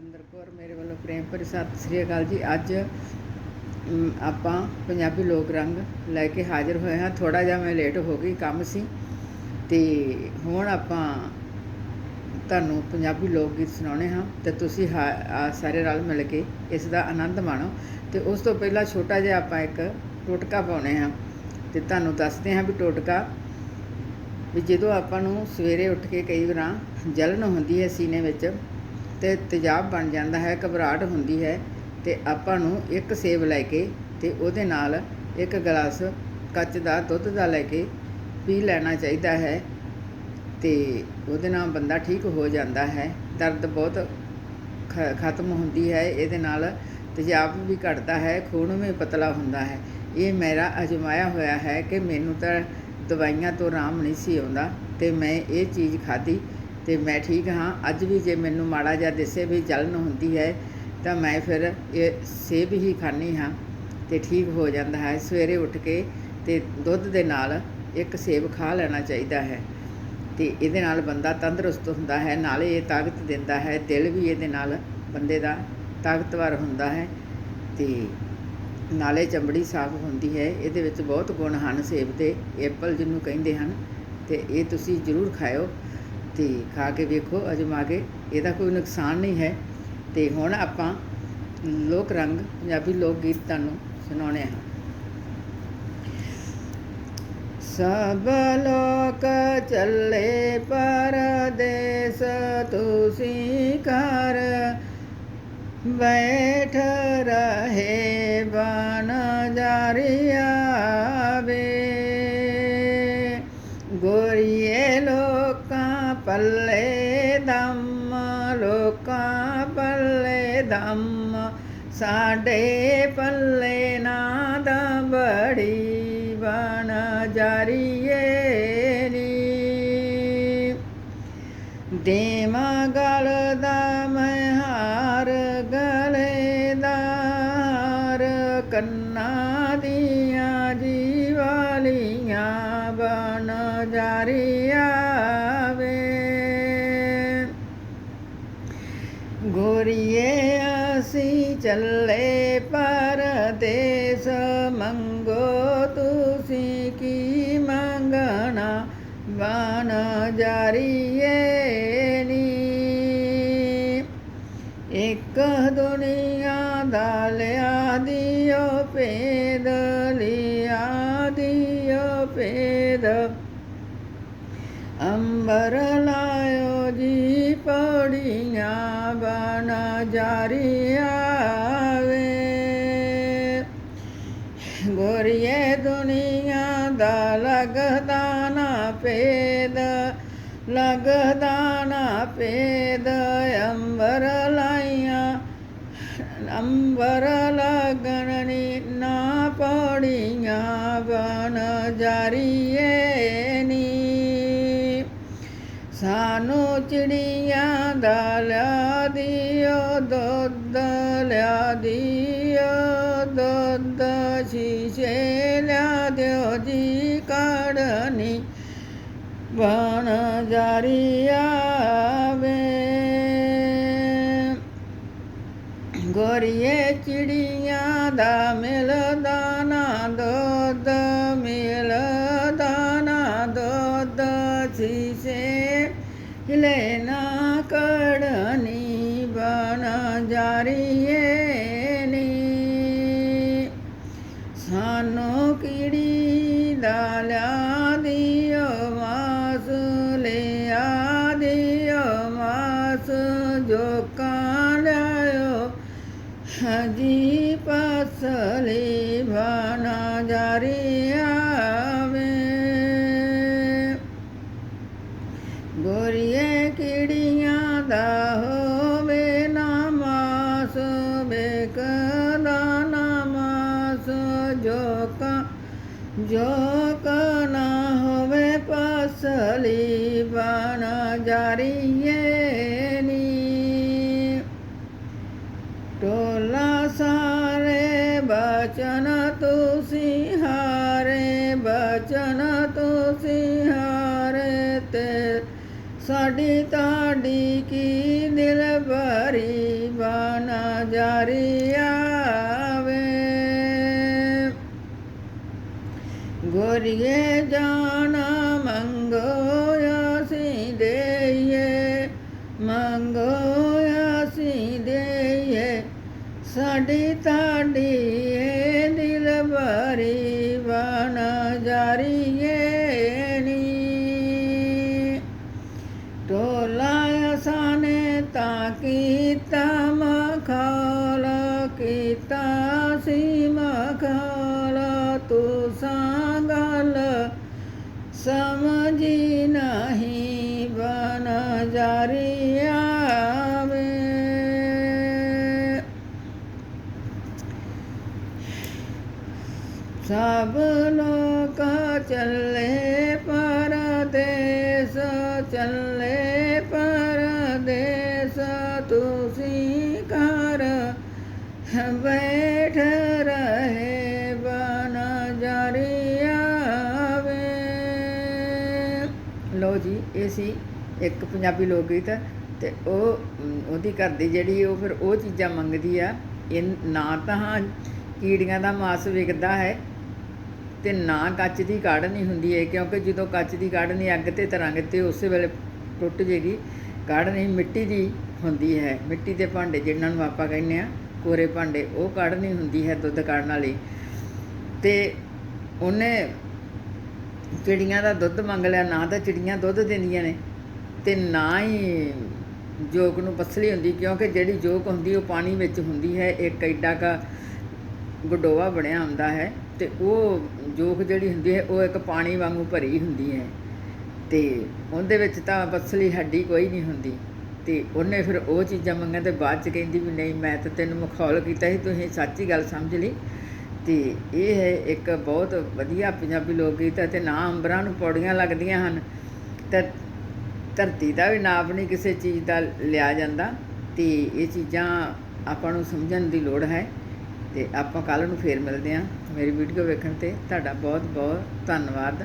ਹਰਵਿੰਦਰ ਕੌਰ, ਮੇਰੇ ਵੱਲੋਂ ਪ੍ਰੇਮ ਭਰੀ ਸਤਿ ਸ੍ਰੀ ਅਕਾਲ ਜੀ। ਅੱਜ ਆਪਾਂ ਪੰਜਾਬੀ ਲੋਕ ਰੰਗ ਲੈ ਕੇ ਹਾਜ਼ਰ ਹੋਏ ਹਾਂ। ਥੋੜਾ ਜਿਹਾ ਮੈਂ ਲੇਟ ਹੋ ਗਈ, ਕੰਮ ਸੀ। ਤੇ ਹੁਣ ਆਪਾਂ ਤੁਹਾਨੂੰ ਪੰਜਾਬੀ ਲੋਕ ਗੀਤ ਸੁਣਾਉਣੇ ਹਾਂ ਤੇ ਤੁਸੀਂ ਹਾ- ਸਾਰੇ ਰਲ ਮਿਲ ਕੇ ਇਸ ਦਾ ਆਨੰਦ ਮਾਣੋ। ਤੇ ਉਸ ਤੋਂ ਪਹਿਲਾਂ ਛੋਟਾ ਜਿਹਾ ਆਪਾਂ ਇੱਕ ਟੋਟਕਾ ਪਾਉਣੇ ਹਾਂ ਤੇ ਤੁਹਾਨੂੰ ਦੱਸਦੇ ਹਾਂ ਵੀ ਟੋਟਕਾ ਵੀ ਜਦੋਂ ਆਪਾਂ ਨੂੰ ਸਵੇਰੇ ਉੱਠ ਕੇ ਕਈ ਵਾਰਾਂ ਜਲਨ ਹੁੰਦੀ ਹੈ ਸੀਨੇ ਵਿੱਚ ਤੇ ਤੇਜ਼ਾਬ ਬਣ ਜਾਂਦਾ ਹੈ, ਘਬਰਾਹਟ ਹੁੰਦੀ ਹੈ ਤੇ ਆਪਾਂ ਨੂੰ ਇੱਕ ਸੇਬ ਲੈ ਕੇ ਤੇ ਉਹਦੇ ਨਾਲ ਇੱਕ ਗਲਾਸ ਕੱਚ ਦਾ ਦੁੱਧ ਦਾ ਲੈ ਕੇ ਪੀ ਲੈਣਾ ਚਾਹੀਦਾ ਹੈ ਤੇ ਉਹਦੇ ਨਾਲ ਬੰਦਾ ਠੀਕ ਹੋ ਜਾਂਦਾ ਹੈ, ਦਰਦ ਬਹੁਤ ਖ- ਖਤਮ ਹੁੰਦੀ ਹੈ, ਇਹਦੇ ਨਾਲ ਤੇਜ਼ਾਬ ਵੀ ਘਟਦਾ ਹੈ, ਖੂਨ ਵੀ ਪਤਲਾ ਹੁੰਦਾ ਹੈ। ਇਹ ਮੇਰਾ ਅਜਮਾਇਆ ਹੋਇਆ ਹੈ ਕਿ ਮੈਨੂੰ ਤਾਂ ਦਵਾਈਆਂ ਤੋਂ ਆਰਾਮ ਨਹੀਂ ਸੀ ਆਉਂਦਾ ਤੇ ਮੈਂ ਇਹ ਚੀਜ਼ ਖਾਧੀ ਤੇ ਮੈਂ ਠੀਕ ਹਾਂ। ਅੱਜ ਵੀ ਜੇ ਮੈਨੂੰ ਮਾੜਾ ਜਿਹਾ ਦਿਸੇ ਵੀ ਜਲਨ ਹੁੰਦੀ ਹੈ, ਤਾਂ ਮੈਂ ਫਿਰ ਇਹ ਸੇਬ ਹੀ ਖਾਂਦੀ ਹਾਂ ਤੇ ਠੀਕ ਹੋ ਜਾਂਦਾ ਹੈ। ਸਵੇਰੇ ਉੱਠ ਕੇ ਤੇ ਦੁੱਧ ਦੇ ਨਾਲ ਇੱਕ ਸੇਬ ਖਾ ਲੈਣਾ ਚਾਹੀਦਾ ਹੈ। ਤੇ ਇਹਦੇ ਨਾਲ ਬੰਦਾ ਤੰਦਰੁਸਤ ਹੁੰਦਾ ਹੈ, ਨਾਲੇ ਇਹ ਤਾਕਤ ਦਿੰਦਾ ਹੈ। ਦਿਲ ਵੀ ਇਹਦੇ ਨਾਲ ਬੰਦੇ ਦਾ ਤਾਕਤਵਰ ਹੁੰਦਾ ਹੈ ਤੇ ਨਾਲੇ ਚਮੜੀ ਸਾਫ਼ ਹੁੰਦੀ ਹੈ। ਇਹਦੇ ਵਿੱਚ ਬਹੁਤ ਗੁਣ ਹਨ ਸੇਬ ਦੇ, ਐਪਲ ਜਿਹਨੂੰ ਕਹਿੰਦੇ ਹਨ ਤੇ ਇਹ ਤੁਸੀਂ ਜ਼ਰੂਰ ਖਾਓ ਤੇ ਖਾ ਕੇ ਵੇਖੋ ਅਜਮਾ ਕੇ ਇਹਦਾ ਕੋਈ ਨੁਕਸਾਨ ਨਹੀਂ ਹੈ। ਤੇ ਹੁਣ ਆਪਾਂ ਲੋਕ ਰੰਗ, ਪੰਜਾਬੀ ਲੋਕ ਗੀਤ ਤੁਹਾਨੂੰ ਸੁਣਾਉਣੇ ਹਨ ਸਭ ਲੋਕ ਚੱਲੇ ਪਰਦੇਸ, ਤੁਸੀਂ ਕਰ ਬੈਠ ਰਹੇ ਬਨ ਜਾਰੀਆ ਪੱਲੇ ਦਮ, ਲੋਕਾਂ ਪੱਲੇ ਦਮ, ਸਾਡੇ ਪੱਲੇ ਨਾ ਦਬੜੀ ਬਣ ਜਾਰੀਏ ਨੀ। ਦੇਵਾਂ ਗਲ ਦਾ ਮੈਂ ਹਾਰ ਗਲੇ ਦਾ ਹਾਰ, ਕੰਨਾਂ ਦੀਆਂ ਜੀਵਾਲੀਆਂ ਬਣ ਜਾਰੀਆ। ਚੱਲੇ ਪਰਦੇਸ ਮੰਗੋ ਤੁਸੀਂ ਕੀ ਮੰਗਣਾ? ਬਨ ਜਾਰੀਏ ਨੀ। ਇੱਕ ਦੁਨੀਆ ਦਾ ਲਿਆ ਦਿਓ ਭੇਦ, ਲਿਆ ਦਿਓ ਭੇਦ। ਅੰਬਰ ਲਾਇਓ ਜੀ ਪੌੜੀਆਂ ਬਣ ਜਾਰੀਆ ਵੇ ਗੋਰੀਏ ਦੁਨੀਆ ਦਾ ਲਗਦਾ ਨਾ ਪੇਦ ਲਗਦਾ ਨਾ ਪੇਦ ਅੰਬਰ ਲਾਈਆਂ, ਅੰਬਰ ਲਗਣ ਨਾ ਪੌੜੀਆਂ ਬਣ ਜਾਰੀਏ। ਚਿੜੀਆਂ ਦਾ ਲਿਆ ਦਿਓ, ਦੁੱਧ ਲਿਆ ਦਿਓ, ਦੁੱਧ ਸ਼ੀਸ਼ੇ ਲਿਆ ਦਿਓ ਜੀ ਕਾੜਨੀ। ਬਣ ਜਾਰੀਆ ਵੇ ਗੋਰੀਏ ਚਿੜੀਆਂ ਦਾ ਮਿਲਦਾ ਨਾ ਦੁੱਧ, ਮਿਲਦਾ ਨਾ ਦੁੱਧ ਸੀਸੇ ਹਿਲੇ ਨਾ ਕੜਨੀ ਬਣ ਜਾਰੀਏ ਨੀ। ਸਾਨੂੰ ਕੀੜੀ ਦਾ ਲਿਆ ਦਿਓ ਮਾਸ ਲਿਆ ਦਿਓ ਮਾਸ ਜੋ ਕਾਂ ਲਿਆਓ ਹਜੀ ਪਸਲੀ ਬਣਾ ਕੀੜੀਆਂ ਦਾ ਹੋਵੇ ਨਾਮਾਸ ਬੇਕਦਾ ਨਾਮਾਸ ਜੋ ਕਾ ਜੋ ਕਾ ਨਾ ਹੋਵੇ ਪਸਲੀ, ਬਣ ਜਾਰੀਏ ਨੀ। ਟੋਲਾ ਸਾਰੇ ਬਚਨ ਤੁਸੀਂ ਹਾਰੇ, ਬਚਨ ਤੁਸੀਂ ਸਾਡੀ ਤੁਹਾਡੀ ਕੀ ਦਿਲ ਭਰੀ ਜਾਰੀ ਆਵੇ। ਗੋਰੀਏ ਜਾਣਾ ਮੰਗੋ ਅਸੀਂ ਦੇਈਏ ਮੰਗੋ ਅਸੀਂ ਦੇਈਏ। ਸਾਡੀ ਤਾਡੀ ਸੀ ਮਖਾਲ ਤੂੰ ਸੰਗਲ। ਸਮਝੀ ਨਹੀਂ ਬਨ ਜਾਰੀ ਆਵੇ ਸਭ ਲੋਕ ਚੱਲੇ ਪਰਦੇਸ ਚੱਲੇ ਪਰਦੇਸ, ਤੁਸੀਂ ਘਰ ਜੀ, ਇਹ ਸੀ ਇੱਕ ਪੰਜਾਬੀ ਲੋਕ ਗੀਤ ਤੇ ਉਹ ਉਹਦੀ ਘਰ ਦੀ ਜਿਹੜੀ ਉਹ ਫਿਰ ਉਹ ਚੀਜ਼ਾਂ ਮੰਗਦੀ ਆ, ਇਹ ਨਾ ਤਾਂ ਕੀੜੀਆਂ ਦਾ ਮਾਸ ਵਿਕਦਾ ਹੈ ਤੇ ਨਾ ਕੱਚ ਦੀ ਕਾੜਨੀ ਹੁੰਦੀ ਹੈ, ਕਿਉਂਕਿ ਜਦੋਂ ਕੱਚ ਦੀ ਕਾੜਨੀ ਅੱਗ ਤੇ ਤਰਾਂਗੇ ਤੇ ਉਸੇ ਵੇਲੇ ਟੁੱਟ ਜੇਗੀ ਕਾੜਨੀ ਮਿੱਟੀ ਦੀ ਹੁੰਦੀ ਹੈ, ਮਿੱਟੀ ਦੇ ਭਾਂਡੇ ਜਿਨ੍ਹਾਂ ਨੂੰ ਆਪਾਂ ਕਹਿੰਦੇ ਆ ਕੋਰੇ ਭਾਂਡੇ, ਉਹ ਕਾੜਨੀ ਹੁੰਦੀ ਹੈ ਦੁੱਧ ਕਾੜਨ ਵਾਲੀ ਤੇ ਉਹਨੇ ਚਿੜੀਆਂ ਦਾ ਦੁੱਧ ਮੰਗ ਲਿਆ, ਨਾ ਤਾਂ ਚਿੜੀਆਂ ਦੁੱਧ ਦਿੰਦੀਆਂ ਨੇ ਤੇ ਨਾ ਹੀ ਜੋਕ ਨੂੰ ਪਸਲੀ ਹੁੰਦੀ, ਕਿਉਂਕਿ ਜਿਹੜੀ ਜੋਕ ਹੁੰਦੀ ਉਹ ਪਾਣੀ ਵਿੱਚ ਹੁੰਦੀ ਹੈ, ਇੱਕ ਐਡਾ ਕਾ ਗਡੋਆ ਬਣਿਆ ਹੁੰਦਾ ਹੈ ਤੇ ਉਹ ਜੋਕ ਜਿਹੜੀ ਹੁੰਦੀ ਹੈ, ਉਹ ਇੱਕ ਪਾਣੀ ਵਾਂਗੂ ਭਰੀ ਹੁੰਦੀ ਹੈ ਤੇ ਉਹਦੇ ਵਿੱਚ ਤਾਂ ਪਸਲੀ ਹੱਡੀ ਕੋਈ ਨਹੀਂ ਹੁੰਦੀ ਤੇ ਉਹਨੇ ਫਿਰ ਉਹ ਚੀਜ਼ਾਂ ਮੰਗੀਆਂ ਤੇ ਬਾਅਦ ਚ ਕਹਿੰਦੀ ਵੀ ਨਹੀਂ, ਮੈਂ ਤਾਂ ਤੈਨੂੰ ਮਖੌਲ ਕੀਤਾ ਸੀ ਤੁਸੀਂ ਸੱਚੀ ਗੱਲ ਸਮਝ ਲਈ ਤੇ ਇਹ ਹੈ ਇੱਕ ਬਹੁਤ ਵਧੀਆ ਪੰਜਾਬੀ ਲੋਕ ਗੀਤ ਅਤੇ ਨਾ ਅੰਬਰਾਂ ਨੂੰ ਪੌੜੀਆਂ ਲੱਗਦੀਆਂ ਹਨ। ਤੇ ਧਰਤੀ ਦਾ ਵੀ ਨਾਪ ਨਹੀਂ ਕਿਸੇ ਚੀਜ਼ ਦਾ ਲਿਆ ਜਾਂਦਾ। ਤੇ ਇਹ ਚੀਜ਼ਾਂ ਆਪਾਂ ਨੂੰ ਸਮਝਣ ਦੀ ਲੋੜ ਹੈ ਤੇ ਆਪਾਂ ਕੱਲ ਨੂੰ ਫੇਰ ਮਿਲਦੇ ਹਾਂ ਮੇਰੀ ਵੀਡੀਓ ਵੇਖਣ ਤੇ। ਤੁਹਾਡਾ ਬਹੁਤ ਬਹੁਤ ਧੰਨਵਾਦ।